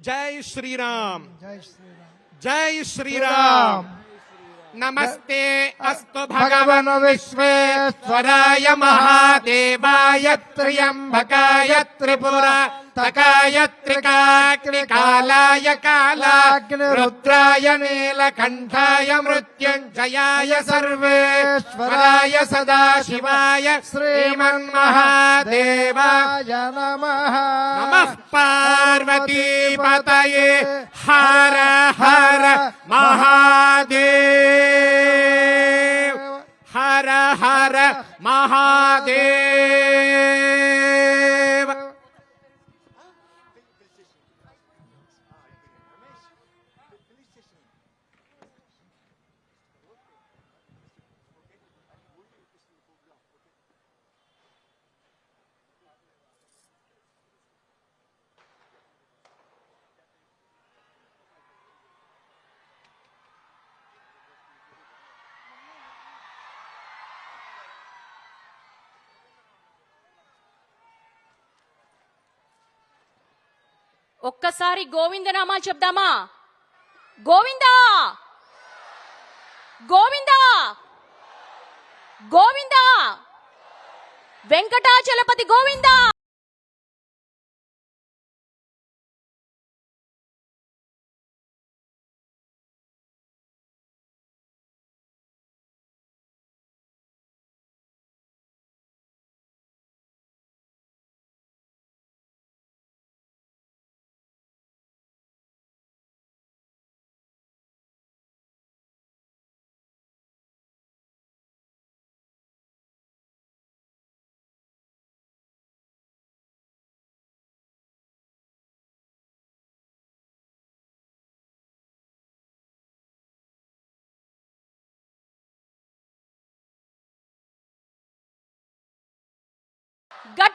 జై శ్రీరామ్. జై శ్రీరామ్. నమస్తే అస్తు భగవన్ విశ్వేశ్వరాయ మహాదేవాయ త్ర్యంబకాయ త్రిపుర తకాయ త్రికాగ్నికాలాయ కాలాగ్ని రుద్రాయ నీలకంఠాయ మృత్యుంజయాయ సర్వేశ్వరాయ సదాశివాయ శ్రీమన్మహాదేవాయ నమః. నమః ಮಾತಯೇ ಹರ ಹರ ಮಹಾದೇವ ಹರ ಹರ ಮಹಾದೇವ ఒక్కసారి గోవిందనామా చెప్దామా? గోవిందా? గోవిందా? గోవిందా? వెంకటాచలపతి గోవిందా? gut